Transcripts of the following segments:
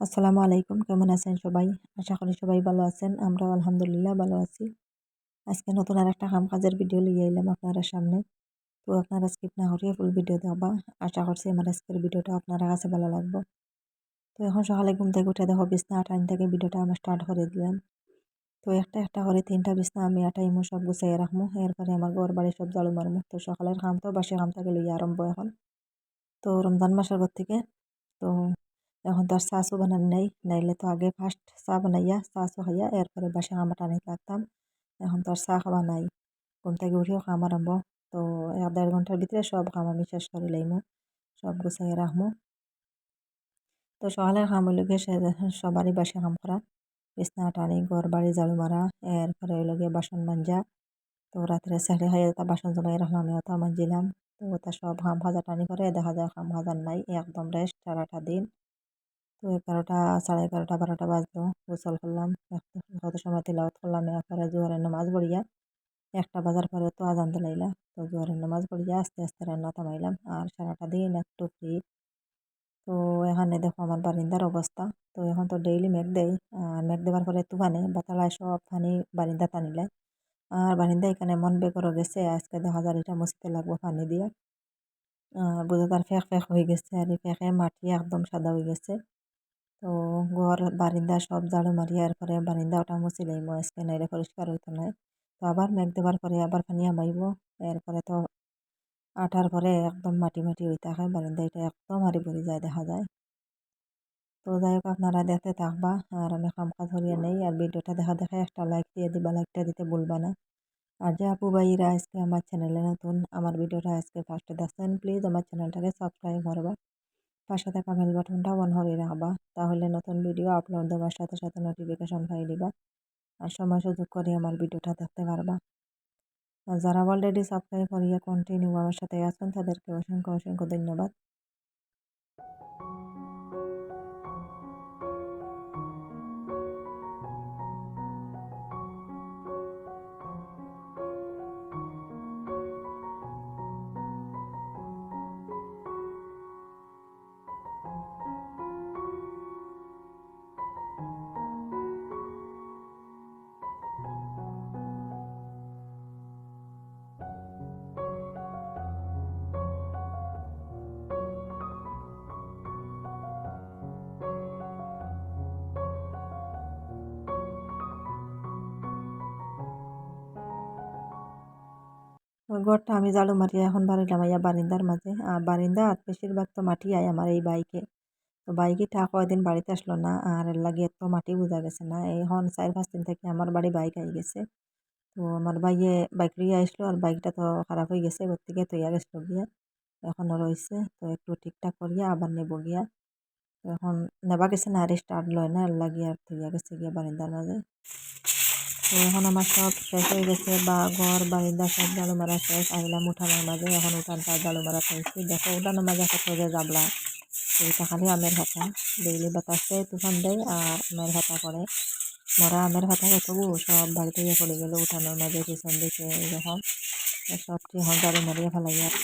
আসসালামু আলাইকুম, কেমন আছেন সবাই? আশা করি সবাই ভালো আছেন, আমরাও আলহামদুলিল্লাহ ভালো আছি। আজকে নতুন আর একটা কাম কাজের ভিডিও লিয়ে এলাম আপনারা সামনে। তো আপনারা স্কিপ না করিয়ে ফুল ভিডিও দেখবা। আশা করছি আমার আজকের ভিডিওটা আপনারা কাছে ভালো লাগবে। তো এখন সকালে ঘুম থেকে উঠে দেখো, বিছনা আটাইন থেকে ভিডিওটা আমি স্টার্ট করে দিলাম। তো একটা একটা করে তিনটা বিছনা আমি আটাইমো সব গুছাই রাখব এরপরে আমার ঘর বাড়ি সব জাড়ু মারমো। তো সকালের কাম তো বাসি কাম থেকে লইয়া আরম্ভ এখন। তো রমজান মাসের ঘর থেকে, তো এখন তো আর চাচও বানানি নাই নাইলে তো আগে ফার্স্ট চা বানাইয়া চাচও খাইয়া এরপরে বাসা কামটা টানি লাগতাম এখন তো আর চা খাওয়া নাই ঘুম থেকে উঠেও কাম আরম্ভ তো এক দেড় ঘণ্টার ভিতরে সব কাম আমি শেষ করে লাইমু সব গুছাই রাখমু তো সকালের কাম হইল গিয়ে সবারই বাসা কাম করা বিছনা টানি ঘর বাড়ি ঝাড়ু মারা এরপরে হইল গিয়ে বাসন মাঞ্জা তো রাত্রে সাড়ে খাইয়া তা বাসন জমাই রাখলাম আমি অত মাজিলাম তো ওটা সব কাম ভাজা টানি করে দেখা যায় কাম ভাজার নাই একদম রেস্ট সারাটা দিন তো এগারোটা, সাড়ে এগারোটা, বারোটা বাজলো, গোসল করলাম কত সময় তিলাওয়াত করলাম এরপরে জোহরের নামাজ পড়িয়া একটা বাজার পরে তো আজান দিলাইলা তো জোহরের নামাজ পড়িয়া আস্তে আস্তে রান্না থামাইলাম আর সারাটা দিন একটু ফ্রি তো এখানে দেখো আমার বারিন্দার অবস্থা। তো এখন তো ডেইলি মেঘ দেয়, আর মেঘ দেওয়ার পরে তুফানে, বাতালায় সব পানি বারিন্দা টানিলে। আর বারিন্দা এখানে মন বেগরও গেছে, আজকে দেখা যায় এটা মুছতে লাগবো পানি দিয়ে। আর বোঝা তার ফেক ফেক হয়ে গেছে, আর এই ফেঁকে মাটি একদম সাদা হয়ে গেছে। তো ঘর, বারিন্দা সব ঝাড়ু মারিয়া এরপরে বারিন্দা ওটা মুছি লইব আজকে নাইলে পরিষ্কার হইতো নাই তো আবার মেঘ দেবার পরে আবার পানি আমাইব, এরপরে তো আঠার পরে একদম মাটি মাটি হয়ে থাকে বারিন্দা এটা একদম হারি ভরি যায় দেখা যায়। তো যাই হোক আপনারা দেখতে থাকবা, আর আমি কাম কাজ করিয়া নেই, আর ভিডিওটা দেখা দেখা একটা লাইক দিয়ে দিবা লাইকটা দিতে ভুলবা না। আর যে আপু ভাইরা আজকে আমার চ্যানেলে নতুন, আমার ভিডিওটা আজকে ফার্স্টে দেখছেন প্লিজ আমার চ্যানেলটাকে সাবস্ক্রাইব করবা। পাশে থাকা বেল বাটনটা অন করে রাখবা। তাহলে নতুন ভিডিও আপলোড দেওয়ার সাথে সাথে নোটিফিকেশন পাই দিবা। আর সময় সুযোগ করে আমার ভিডিওটা দেখতে পারবা। যারা অলরেডি সাবস্ক্রাইব করিয়া কন্টিনিউ আমার সাথে আছেন, তাদেরকে অসংখ্য অসংখ্য ধন্যবাদ। ঘরটা আমি ঝাড়ু মারিয়া এখন বাড়িলাম আইয়া বারিন্দার মাঝে। আর বারিন্দা আর বেশিরভাগ তো মাটি আয় আমার এই বাইকে। তো বাইকে ঠা কয়দিন বাড়িতে আসলো না, আর এর লাগে এত মাটি বোঝা গেছে না। এখন চার পাঁচ দিন থেকে আমার বাড়ি বাইক আই গেছে। তো আমার বাইয়ে বাইক লিয়ে আসলো আর বাইকটা তো খারাপ হয়ে গেছে ওর থেকে তৈয়া গেছিল গিয়া। এখনও রয়েছে তো একটু ঠিকঠাক করিয়া আবার নেব গিয়া। এখন নেবা গেছে না, আর স্টার্ট লয় না, এর লাগিয়ে আর তৈয়া গেছে গিয়া বারিন্দার মাঝে। তো এখন আমার সব শেষ হয়ে গেছে। বা ঘর, বারিন্দা সব জালু মারা শেষ। আইলাম উঠানোর মাঝে। এখন উঠান উঠানটা জালু মারা খাইছি দেখো, উঠানোর মাঝে কত যে যাবলা এইটা খালি আমের ভাতা ডেইলি বাতাসে তুফান দেয় আর আমের ভাতা করে। মরা আমের ভাতা কতবু সব বাড়িতে গিয়ে পড়ে গেল উঠানোর মাঝে, পিছন দিকে, এরকম। সবটি এখন জালু মারিয়ে ফেলাই আর।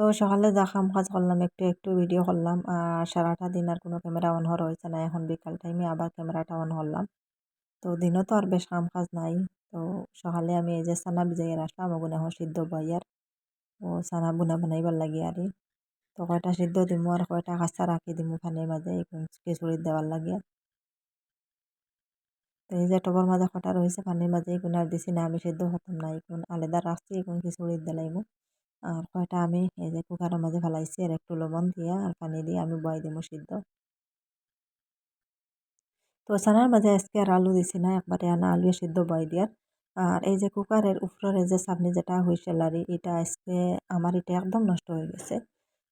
তো সকালে যা কাম কাজ করলাম, একটু একটু ভিডিও করলাম, আর সারাটা দিন আর কোনো ক্যামেরা অন হওয়া হয়েছে না। এখন বিকাল টাইমে আবার ক্যামেরাটা অন করলাম। তো দিনও তো আর বেশ কাম কাজ নাই। তো সকালে আমি এই যে সানা ভিজাইয়ে রাখলাম ওগুলো এখন সিদ্ধ বইয়ার ও সানা বুনা বানাইবার লাগে আর তো কয়টা সিদ্ধ দিমু আর কয়টা কাঁচা রাখি দিমু পানির মাঝে খিচুড়ির দেওয়ার লাগে। তো এই যে টবর মাঝে কটা রয়েছে, পানির মাঝে এখন আর দিছি না, আমি সিদ্ধ হতাম না এখন আলাদা রাখছি এখন খিচুড়ির দিলাইমু। আর কয়টা আমি, এই যে কুকারের মাঝে ফেলাইছি, আর একটু লবণ দিয়া আর পানি দিয়ে আমি বয় দিব সিদ্ধ। তো সানার মাঝে আজকে আর আলু দিছি না, একবারে আনা আলু সিদ্ধ বয় দিয়ার। আর এই যে কুকারের উপরের যে সামনে যেটা হুইসেলারি এটা আজকে আমার এটা একদম নষ্ট হয়ে গেছে।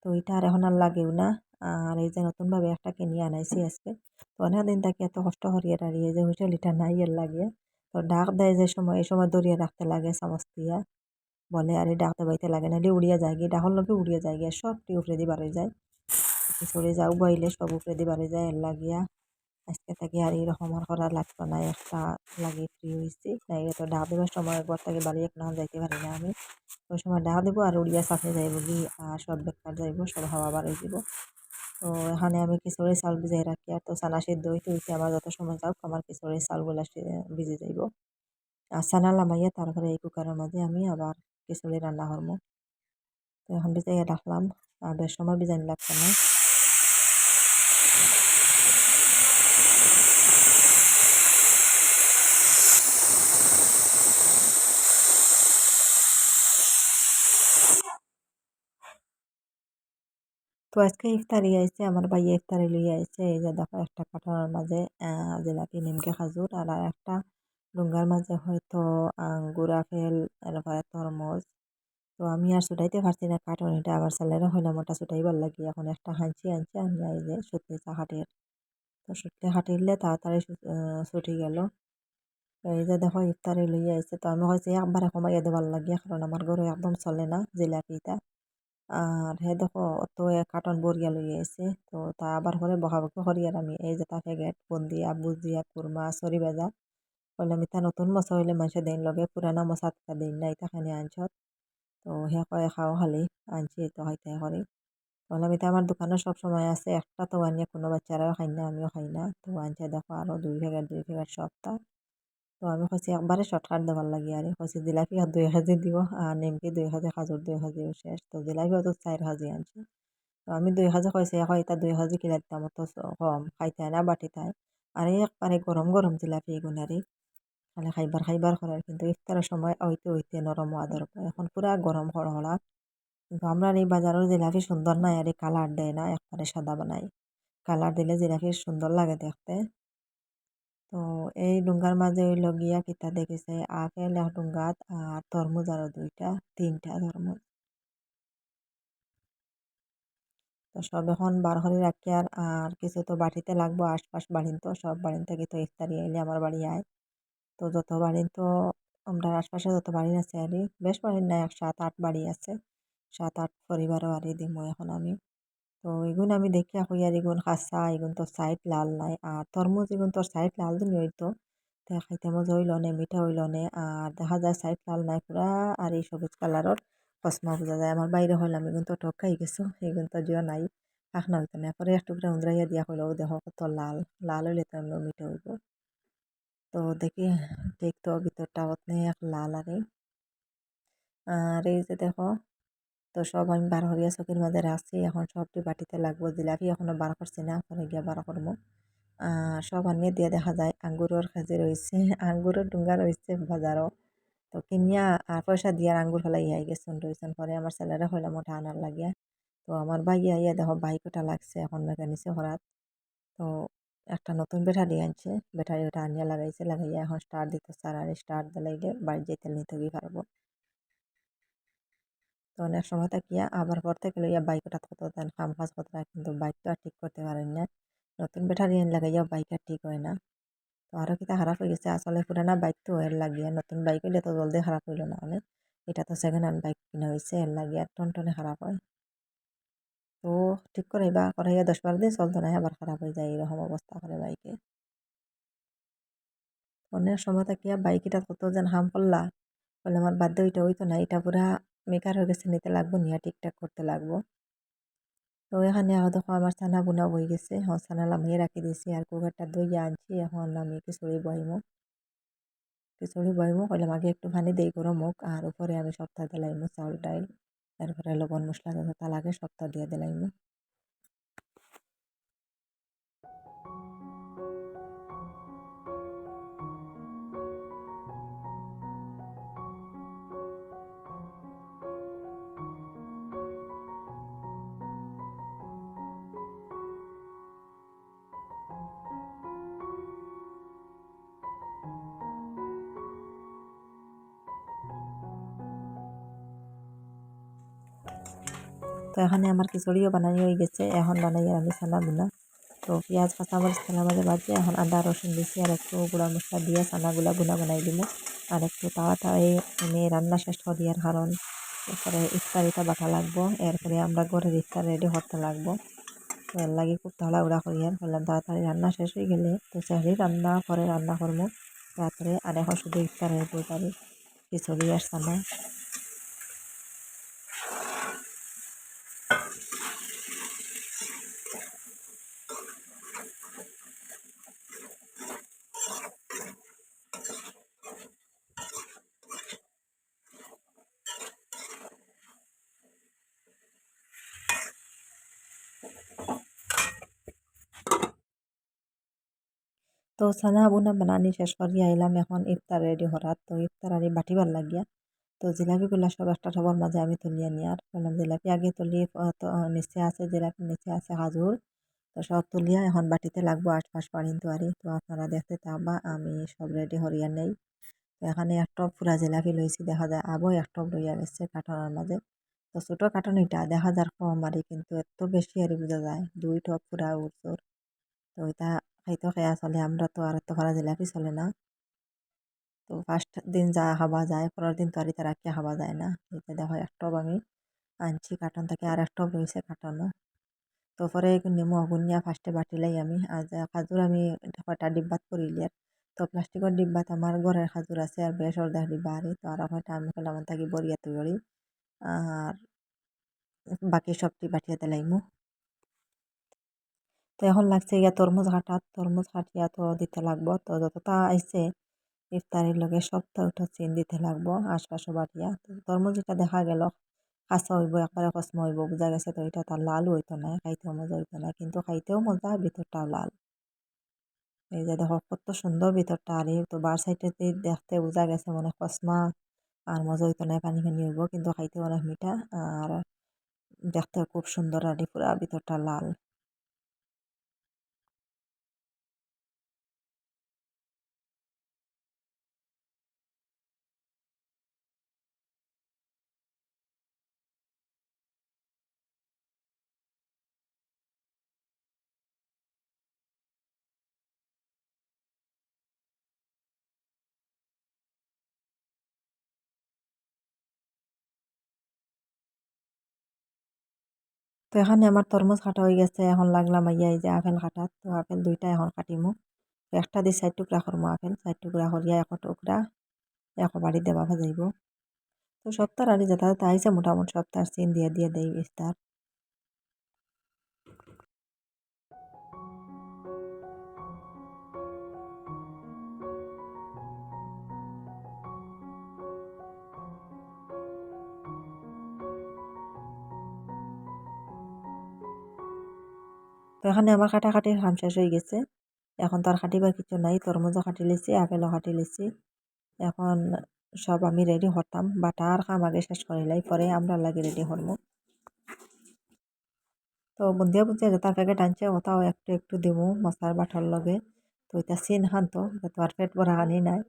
তো এটা আর এখন আর লাগেও না। আর এই যে নতুনভাবে একটা কিনে আনাইছি আজকে। তো অনেক দিন তাকে এত কষ্ট করিয়ে দাঁড়িয়ে যে হুইসেল এটা নাই এর লাগে তো ডাক দেয় যে সময়, এই সময় দরিয়ে রাখতে লাগে চামচ দিয়া। বলে, আর এই ডাক দেবাইতে লাগে না উড়িয়া যায় গিয়ে ডাকর লোকে উড়িয়া যায় গিয়ে সবটি উপরে দিয়ে যায়। খিচুড়ি যা উবাইলে সব উপরে দিয়ে যায় এর লাগিয়া আজকে থেকে আর এরকম আর করা লাগতো না, একটা লাগে ফ্রি হয়েছি নাই তো ডাক দেবার সময় ঘর থেকে বাড়ি এক না যাইতে পারি না আমি। ওই সময় ডাক দেবো আর উড়িয়া সাথে যাইব গি, আর সব বেকার যাইব, সব হাওয়া বাড়াই দিব। তো এখানে আমি খিচুড়ি চাল ভিজাই রাখি, আর তো চানা সিদ্ধ হইতে হইতে আমার যত সময় যাওক আমার খিচুড়ি চালগুলা ভিজে যাইব। আর চানা লামাইয়া তারপরে এই কুকারের মাঝে আমি আবার খিচুড়ি রান্না করব তো এখন ভিজাইয়া রাখলাম বেশ সময় ভিজাইন লাগছে না তো আজকে ইফতারি আইছে আমার ভাইয়া ইফতারি লইয়া আইছে এই যে দেখো, একটা কাঠানোর মাঝে জিলাপি নিমকে খাজুর আর একটা ডুঙ্গার মাঝে হয়তো আঙ্গুর, আপেল, এরপরে তরমুজ। তো আমি আর ছুটাইতে পারছি না কার্টন এটা আবার ছেলেরা হইলাম ওটা ছুটাইবার লাগি। এখন একটা হাঁচি আনছি আমি এই যে সত্যি চা হাঁটির। তো সত্যি হাঁটিলে তাড়াতাড়ি ছুটি গেল। এই যে দেখো, ইফতারি লইয়া আইছে। তো আমি হয়েছে একবারে কমাইয়া দেবার লাগিয়া কারণ আমার ঘরে একদম চলে না জিলাপিটা। আর হে দেখো, অত কার্টন বরিয়া লইয়া আইছে। তো তা আবার করে বকাবকি করি আর আমি। এই যে তা প্যাকেট বন্দিয়া, বুজিয়া, কুরমা সরি বাজা। আমি তা নতুন মশা হইলে মানুষের দিন লগে পুরানা মশা দিন না ইতা খানি আনছত তো হে কয়ে খাও খালি আনছি তো খাইতে করি বললাম এটা আমার দোকানে সব সময় আছে একটা তো আনিয়ে কোনো বাচ্চারাও খাই না আমিও খাই না তো আনছে দেখো আরও দুই প্যাকেট দুই প্যাকেট সবটা তো আমি কইছি একবারে শর্টকাট দেওয়ার লাগে আর কইছি জিলাপি দুই হাজি দিব আর নিমকি দুই হাজি খাজুর দুই হাজিও শেষ তো জিলাপিও তো চার হাজি আনছে তো আমি দুই হাজি কইছি এখন এটা দুই হাজি কিনা দিতাম তো কম খাইতে না বাটি তাই আর একবারে গরম গরম জিলাপি এগুনারি খালি খাইবার খাইবার করে কিন্তু ইফতারের সময় ওইতে ওইতে নরম আদর এখন পুরা গরম হড়হড়া কিন্তু আমরা এই বাজারের জিলাপি সুন্দর নাই আর এই কালার দেয় না একবারে সাদা বানাই। কালার দিলে জিলাপি সুন্দর লাগে দেখতে। তো এই ডুঙ্গার মাঝে হইল লগিয়া কিতা দেখেছে এক ডুঙ্গাত আর তরমুজ আরও দুইটা, তিনটা তরমুজ তো সব এখন বার করে রাখি আর আর কিছু তো বাড়িতে লাগবো, আশপাশ বাড়িন তো সব বাড়িন থেকে তো ইফতারি আইলে আমার বাড়ি আয় তো যত বাড়িন তো আমরা আশপাশে যত বাড়ি আছে আর বেশ বাড়ি না, এক সাত আট বাড়ি আছে। সাত আট পরিবারও আর দিব এখন আমি। তো এগুন আমি দেখিয়া কই আর এগুন খাসা এগুন তো সাইড লাল নাই। আর তরমুজ এগুন তোর সাইড লাল দিন হইতো। তে খাইতে মজা হইল নে, মিঠা হইল নে। আর দেখা যায় সাইড লাল নাই পুরা আর এই সবুজ কালারর। কসমা বোঝা যায়। আমার বাইরে হইলাম, এগুন তো টক খাই গেছো, এগুন তো জিও নাই। না হইতো না। পরে একটু করে উন্দ্রাইয়া দিয়া হইল দেখো কত লাল। লাল হইলে তো এমন মিঠা হইব। তো দেখি দেখতো ভিতরটা এক লাল আরে আর এই যে দেখো তো সব আমি বার করিয়া চকির মাঝে রাখছি এখন সবটি বাটিতে লাগবো জিলাপি এখনও বার করছি না পরে গিয়া বার করব সব আনিয়ে দিয়ে দেখা যায় আঙ্গুরের খাজি রয়েছে আঙ্গুরের ডুঙ্গা রয়েছে বাজারও তো কিনিয়া আর পয়সা দিয়ে আঙ্গুর ফেলাই আই গেছেন রয়েছেন পরে আমার ছেলেরা হইলাম ওটা আনার লাগিয়া তো আমার ভাই আইয়া দেখো বাইকটা লাগছে এখন মেকানিসে হরাত তো একটা নতুন ব্যাটারি আনছে। ব্যাটারি ওটা আনিয়া লাগাইছে, লাগাইয়া এখন স্টার্ট দিতে স্যার আর স্টার্ট দিলাইলে বাড়ি যেতে নিতে গিয়ে পারব। তো অনেক সময় থাকিয়া আবার পর থেকে লইয়া বাইকটা কত দেন কাম কাজ কত কিন্তু বাইক তো আর ঠিক করতে পারেন না। নতুন ব্যাটারি এনে লাগাইয়া বাইক আর ঠিক হয় না। তো আরও কিতা খারাপ হয়ে গেছে, আসলে পুরানা বাইক তো এর লাগিয়া নতুন বাইক হইলে তো জলদি খারাপ হইল না অনেক এটা তো সেকেন্ড হ্যান্ড বাইক কিনা হয়েছে এর লাগিয়া টনটনে খারাপ হয়। তো ঠিক করাইবা করাইয়া দশ বারো দিন চলতো না, আবার খারাপ হয়ে যায়, এরকম অবস্থা করে বাইকে। অনেক সময় থাকিয়া বাইক এটা কত যেন হাম করলা বলে আমার বাধ্য ওইটা হইতো না, এটা পুরা মেকার হয়ে গেছে, নিতে লাগবো, নিয়ে ঠিকঠাক করতে লাগবো। তো এখানে দেখো আমার ছানা বোনা বই গেছে হ্যাঁ ছানা লামিয়ে রাখি দিয়েছি আর কুকারটা দইয়া আনছি, এখন আমি খিচুড়ি বইমো। খিচুড়ি বইমো, কইলাম আগে একটু পানি দেই গরম হোক, আর উপরে আমি সপ্তাহ দিলাইমো চাউল ডাইল। তারপরে লবণ মশলা যত লাগে সবটা দিয়ে দিলাইমো এখানে আমার খিচুড়িও বানানি হয়ে গেছে। এখন বানাই আমি সানা বুনা তো পেঁয়াজ, কাঁচামরিচ তেলের মাঝে বাজে এখন আদা, রসুন দিছি আর একটু গুঁড়া মশলা দিয়ে সানাগুলা বুনা বানাই দিব আর একটু তাড়াতাড়ি আমি রান্না শেষ করি আর কারণ এরপরে ইফতারিটা বাটা লাগবো। এরপরে আমরা ঘরের ইফতার রেডি হতে লাগবো। তো এর লাগে খুব তাড়াহুড়া করি আর বললাম তাড়াতাড়ি রান্না শেষ হয়ে গেলে তো সেহরি রান্না করে রান্না করব। রাত্রে আর এখন শুধু ইফতারের তরকারি খিচুড়ি আর সানা তো সানা বুনা বানানি শেষ করি আইলাম এখন ইফতার রেডি করার তো ইফতার আর বাটিবার লাগিয়া। তো জিলাপিগুলা সব একটা সবার মাঝে আমি তুলিয়ে নিয়ে আর বললাম জিলাপি আগে তুলি তো নিচে আছে জিলাপি, নিচে আছে খাজুর তো সব তুলিয়া এখন বাটিতে লাগবো আশপাশ পাড়িন তোয়ারি তো আপনারা দেখতে থাকবা আমি সব রেডি হরিয়া নেই তো এখানে এক টপ পুরা জিলাপি লইছি দেখা যায় আবো এক টপ লইয়া গেছে কার্টনের মাঝে তো ছোটো কার্টন এটা দেখা যার কম আরই কিন্তু এত বেশি আরই বোঝা যায়। দুই টপ পুরা উঠছোর তো এটা খাইতে খেয়া চলে আমরা তো আর এত করা জিলাপি চলে না। তো ফার্স্ট দিন যা খাওয়া যায়, পরের দিন তো আর এটা রাখিয়া খাওয়া যায় না। এটা দেখো টব আমি আনছি কার্টন থেকে, আর টব রয়েছে কার্টনও তো পরে নেমু অগুনিয়া ফার্স্টে বাটিলাই আমি। খাজুর আমি কয়টা ডিব্বাত করিলি আর তো প্লাস্টিকের ডিব্বাত আমার ঘরের খাজুর আছে আর বেশ অর্ধেক ডিব্বা আরি তো আর হয়তো আমি করলাম থাকি বরিয়া তৈরি আর বাকি সবটি বাটিয়া দিলাইমু তো এখন লাগছে ইয়া তরমুজ কাটাত তরমুজ কাটিয়া তো দিতে লাগবো। তো যতটা আইসে ইফতারির লগে সবটা উঠা চেন দিতে লাগবো আশপাশও বাটিয়া। তো তরমুজ এটা দেখা গেল, কাঁচা হইব, একবারে কসমা হইব, বোঝা গেছে তো এটা তার লাল হইতো না, খাইতেও মজা হইতো না, কিন্তু খাইতেও মজা, ভিতরটাও লাল। এই যে দেখো, কত সুন্দর ভিতরটা, আর তো বার সাইডে দেখতে বোঝা গেছে মনে কসমা, আর মজা হইতো না, পানি পানি হইব, কিন্তু খাইতে অনেক মিঠা, আর দেখতে খুব সুন্দর, আর পুরা ভিতরটা লাল। তো এখানে আমার তরমুজ কাটা হয়ে গেছে, এখন লাগলাম আইয়া এই যে আপেল কাটা, তো আপেল দুইটা এখন কাটিমু। তো একটা দিয়ে চার টুকরা করব আপেল চার টুকরা করিয়া এক টুকরা, এক বাড়ি দেওয়া যাইব। তো সপ্তাহ আর যেটা আইসে মোটামুটি সপ্তাহ চিন দিয়ে দিয়ে দেই ইফতার। এখানে আমার কাটাকাটির কাম শেষ হয়ে গেছে। এখন তো আর কাটিবার কিছু নাই তরমুজও কাটি লিছি, আপেলও কাটি লিছি। এখন সব আমি রেডি হতাম বাট আর কাম আগে শেষ করিলাই পরে আমরা লাগে রেডি হরমু তো বুন্দিয়া বুঝিয়া যেটা প্যাকেট আনছে, ওটাও একটু একটু দিমু মশলার বাটার লগে। তো এটা সিন খান তো তো আর পেট ভরা আনি নাই।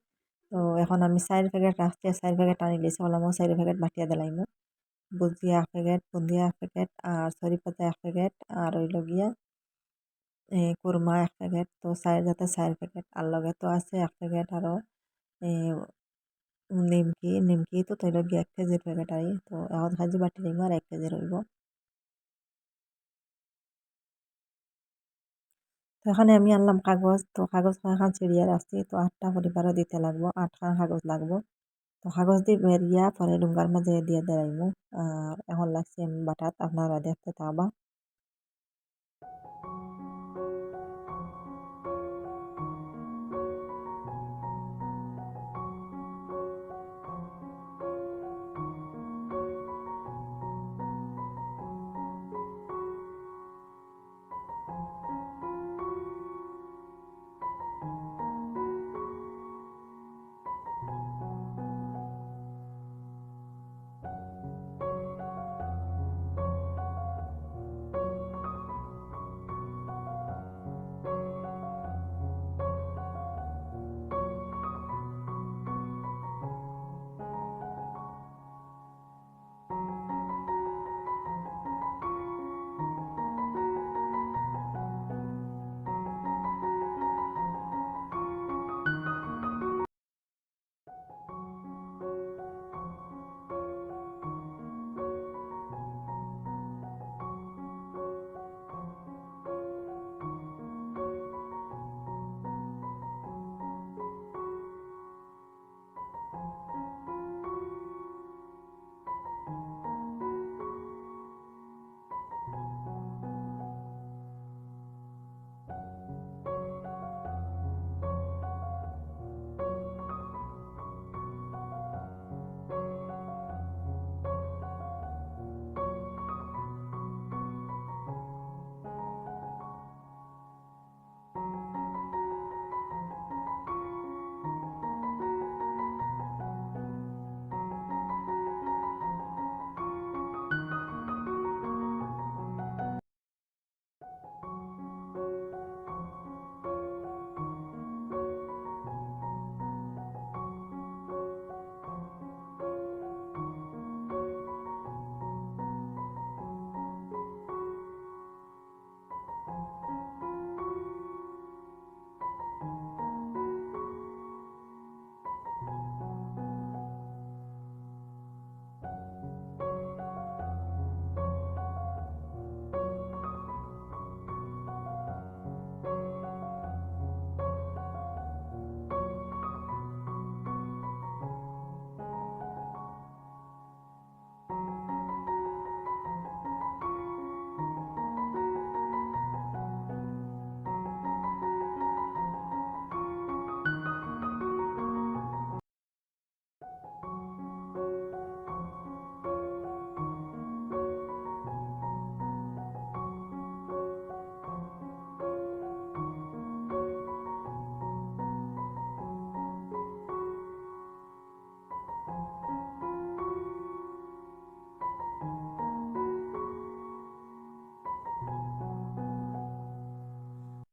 তো এখন আমি চার প্যাকেট রাখছি চার প্যাকেট আনি লিছি হলাম চার প্যাকেট বাটিয়া দিলাইমু। বুজিয়া এক প্যাকেট বুন্দিয়া এক প্যাকেট আর সরি পাতা এক প্যাকেট আর ওই লগিয়া কুরমা এক প্যাকেট, তো চার যাতে চার প্যাকেট আর লগে তো আছে এক প্যাকেট আরও নিমকি নিমকি তো তৈল গিয়ে এক কেজির প্যাকেট আই, তো এখন ভাজি বাটি নিম আর এক কেজি রইব। তো এখানে আমি আনলাম কাগজ, তো কাগজ কয়েকখান চিড়িয়া রাখছি, তো আটটা পরিবারও দিতে লাগবো আটখান কাগজ লাগবো। তো কাগজ দিয়ে বেরিয়া পরে ডুঙ্গার মাঝে দিয়ে দেড়াইমু আর এখন লাগছে আমি বাটাত আপনারা দেখতে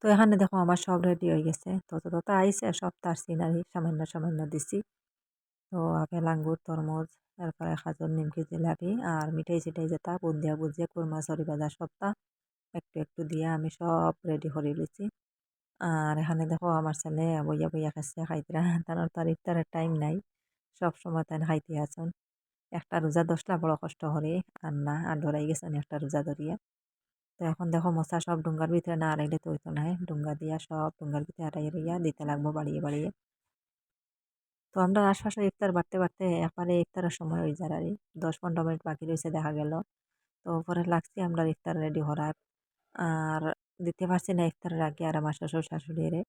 পাবা এখানে দেখো আমার সব রেডি হয়ে গেছে। তো তো তো আইসে সব তার সিনারি সামান্য সামান্য দিছি। তো আপেল আঙ্গুর তরমুজ তারপরে খাজর, নিমকি, জিলাপি আর মিঠাই সিঠাই যেটা, বুন্দিয়া বুজিয়া কুরমা, সরি বাজার সবটা একটু একটু দিয়ে আমি সব রেডি করে লিছি আর এখানে দেখো আমার ছেলে বইয়া বইয়া খাচ্ছে খাইতরা তার তার ইফতারের টাইম নাই। সব সময় তাই খাইতে আসুন একটা রোজা দশটা বড় কষ্ট করে। আর না, আর ধরাই গেছেন একটা রোজা ধরিয়া। তো এখন দেখো মশা সব ডুঙ্গার ভিতরে না আড়াইলে তো হইতো নাই ডুঙ্গা দিয়া সব ডুঙ্গার ভিতরে আড়াই রইয়া দিতে লাগবো বাড়িয়ে বাড়িয়ে। তো আমরা আশপাশে ইফতার বাড়তে বাড়তে একবারে ইফতারের সময় হয়ে যায় আর দশ পনেরো মিনিট বাকি রয়েছে দেখা গেল। তো পরে লাগছি আমরা ইফতার রেডি করার আর দিতে পারছি না ইফতারের আগে আর আমার শ্বশুর শাশুড়িরে।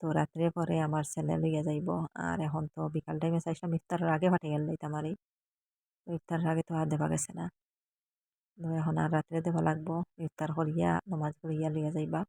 তো রাত্রে পরে আমার ছেলে লইয়া যাইব। আর এখন তো বিকাল টাইমে চাইছিলাম ইফতারের আগে ফাটে গেল আমারই তো ইফতারের আগে তো আর দেওয়া গেছে না। তো এখন আর রাত্রে দেওয়া লাগবো। ইফতার করিয়া নমাজ পড়িয়া লইয়া যাইবা।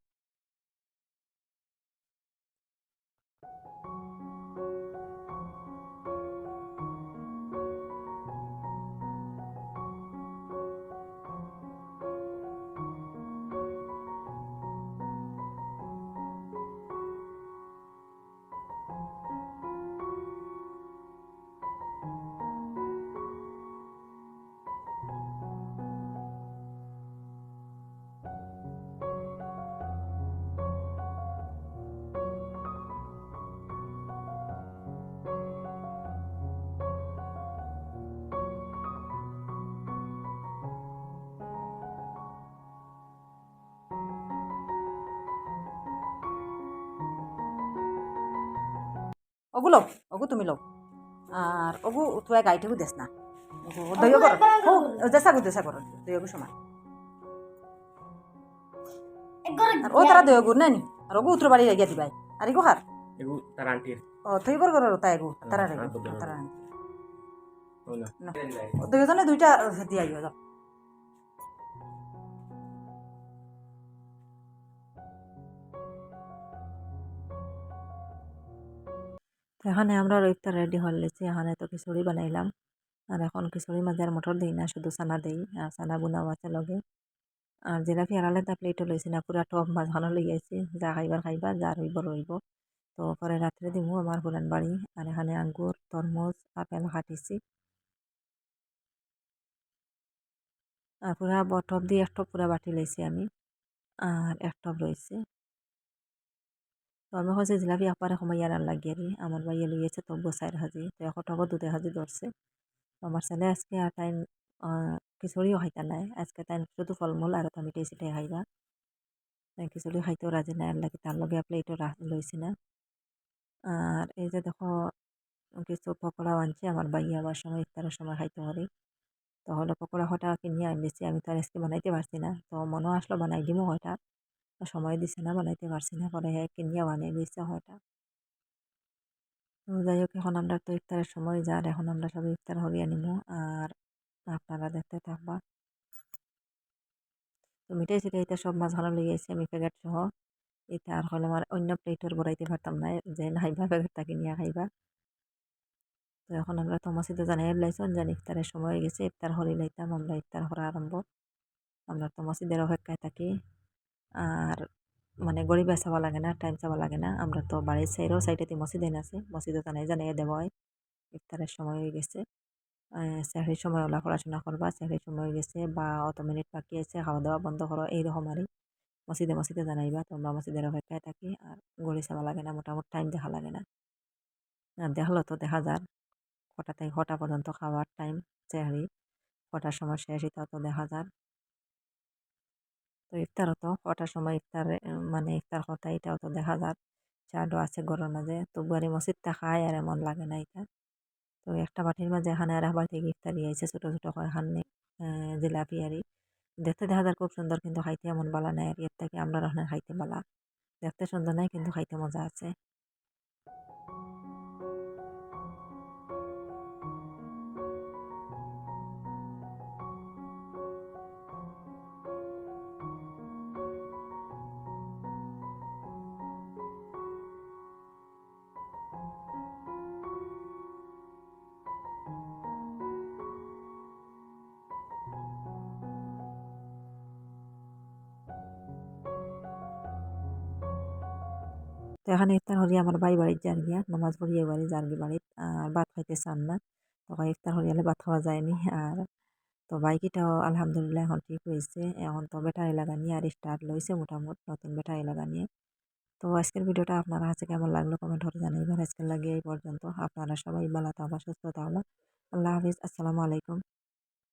ওগু লও ওগু তুমি লও আর ওগু তুই গাইটেগু দেস না। দইও কর দেসা গু দেসা কর দইও সমান আর ও তারা দইও গুর নানি আর ওগু উত্তর বাড়ি লাগিয়া দিবাই। আর ইগু হার এগু তার আন্টির ও তুই বর কর তাই এগু তারা রে তারা দুইজনে দুইটা দিয়া যাও এখানে আমরা ইফতার রেডি হয়ে লেছি এখানে তো খিচুড়ি বানাইলাম। আর এখন খিচুড়ি মাঝে আর মটর দিই না, শুধু চানা দিই। আর চানা বুনাও আছে লগে। আর জিলাপি আর আলাদা প্লেটও লইছি না, পুরা টপ মাঝখানে লই আইছি। যা খাইবার খাইবা, যা রইব রইব। তো পরে রাত্রে দিমু আমার পুরান বাড়ি। আর এখানে আঙ্গুর, তরমুজ, আপেল কাটিছি আর পুরা টপ দিয়ে এক টপ পুরা বাটি লইছি আমি। আর এক টপ রয়েছে আমি হচ্ছে জিলাপি একবারে সময় আর লাগিয়ে দিই আমার বাইয়ে লইয়েছে তবু চাইর হাজি তো এক টপত দুটা হাজি ধরছে আমার ছেলে আজকে আর তাই খিচুড়িও খাইতা নাই। আজকে তাই শুধু ফলমূল আর আমি মিঠাই চিঠাই খাইবা। তাই খিচুড়ি খাইতেও রাজি নাই আর লাগে। তার লগে প্লেটও লইছি না। আর এই যে দেখো কিছু পকোড়াও আনছি আমার বাইয়ে আবার সময় ইফতারের সময় খাইতে পারি তো হলো পকোড়া হটা কিনিয়ে আনলেছি আমি তো আর আজকে বানাইতে পারছি না। তো মনে আসলো বানাই দিমো হয়টা সময় দিছে না, বানাইতে পারছি না, পরে হ্যাঁ কিনিয়া বানিয়ে দিয়েছে হয়টা তো যাই হোক, এখন আমরা তো ইফতারের সময়, যার এখন আমরা সব ইফতার হরিয়ে নিব আর আপনারা দেখতে থাকবা। তো মিঠাই সিটাইতে সব মাঝখানে লই আইছি আমি প্যাকেট সহ। এটা আর হলে আমার অন্য প্লেটের বড়াইতে পারতাম না, যে নাইবা প্যাকেটটা কিনিয়া খাইবা। তো এখন আমরা তো মসজিদে জানাই লাইছন জানি ইফতারের সময় গেছে, ইফতার হরি লাইতাম, আমরা ইফতার করা আরম্ভ। আমরা তো মসজিদের অপেক্ষায় থাকি। আর মানে গরিবে চাব লাগে না, টাইম চাব লাগে না। আমরা তো বাড়ির সাইডেও সাইডেতে মসজিদ আছে। মসজিদে জানাই জানাই দেওয়া হয়। ইফতারের সময় হয়ে গেছে। চাকরির সময় ওলা পড়াশোনা করবা, চাকরির সময় হয়ে গেছে বা অত মিনিট বাকি আছে খাওয়া দাওয়া বন্ধ করো এইরকম আর মসজিদে মসজিদে জানাইবা, তোমরা মসজিদের অপেক্ষায় থাকি, আর গড়ি চাবা লাগে না, মোটামুটি টাইম দেখা লাগে না। আর দেখাল তো, দেখা যার কটা থেকে কটা পর্যন্ত খাওয়ার টাইম, চাকরি। কটার সময় শেষ তো দেখা যার তো ইফতারও তো কটার সময় ইফতার মানে ইফতার কটা এটাও তো দেখা যার চাডও আছে গরম মাঝে। তো আর মসজিদটা খায় আর এমন লাগে না এটা। তো একটা বাটির মাঝে এখানে আর আবার থেকে ইফতারি আইছে, ছোটো ছোটো এখানে জিলাপি আরি দেখতে দেখা যায় খুব সুন্দর, কিন্তু খাইতে এমন বালা নাই আর এর থেকে আমরা ওখানে খাইতে বালা। দেখতে সুন্দর নাই, কিন্তু খাইতে মজা আছে। তো এখানে ইফতার হরিয়া আমার ভাই বাড়ির যার গিয়া নামাজ পড়িয়ে বাড়ি যার গি বাড়িত আর ভাত খাইতে চান না তখন ইফতার হরিয়ালে ভাত খাওয়া যায়নি, আর তো বাইকটাও আলহামদুলিল্লাহ এখন ঠিক হয়েছে এখন তো ব্যাটারি লাগানি আর স্টার্ট লইছে মোটামুটি, নতুন ব্যাটারি লাগানিয়ে তো আজকের ভিডিওটা আপনারা কাছে কেমন লাগল কমেন্ট করে জানাইবেন। আজকের লাগিয়ে এই পর্যন্ত। আপনারা সবাই ভালো থাকবা সুস্থ থাকবা আল্লাহ হাফিজ, আসসালামু আলাইকুম।